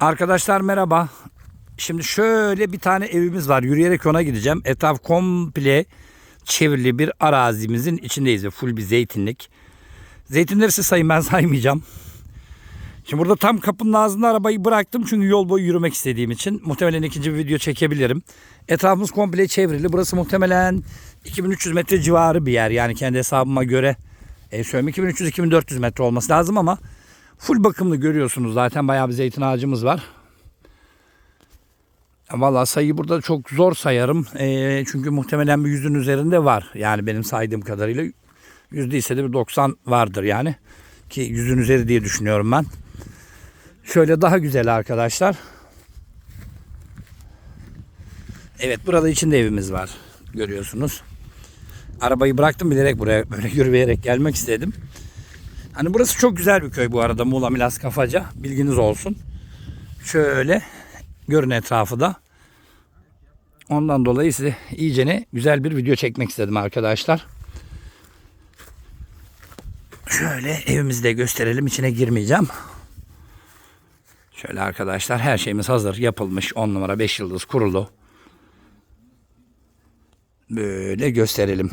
Arkadaşlar merhaba. Şimdi şöyle bir tane evimiz var. Yürüyerek ona gideceğim. Etraf komple çevrili bir arazimizin içindeyiz. ve Full bir zeytinlik. Zeytinleri siz sayın ben saymayacağım. Şimdi burada tam kapının ağzında arabayı bıraktım. Çünkü yol boyu yürümek istediğim için. Muhtemelen ikinci bir video çekebilirim. Etrafımız komple çevrili. Burası muhtemelen 2300 metre civarı bir yer. Yani kendi hesabıma göre e, söyleyeyim 2300-2400 metre olması lazım ama full bakımlı görüyorsunuz. Zaten bayağı bir zeytin ağacımız var. Valla sayıyı burada çok zor sayarım. E, çünkü muhtemelen bir yüzün üzerinde var. Yani benim saydığım kadarıyla yüzde ise de bir 90 vardır yani. Ki yüzün üzeri diye düşünüyorum ben. Şöyle daha güzel arkadaşlar. Evet burada içinde evimiz var. Görüyorsunuz. Arabayı bıraktım bilerek buraya böyle yürüyerek gelmek istedim. Hani burası çok güzel bir köy bu arada Muğla Milas Kafaca. Bilginiz olsun. Şöyle görün etrafı da. Ondan dolayı size iyicene güzel bir video çekmek istedim arkadaşlar. Şöyle evimizi de gösterelim. İçine girmeyeceğim. Şöyle arkadaşlar her şeyimiz hazır. Yapılmış. 10 numara 5 yıldız kurulu. Böyle gösterelim.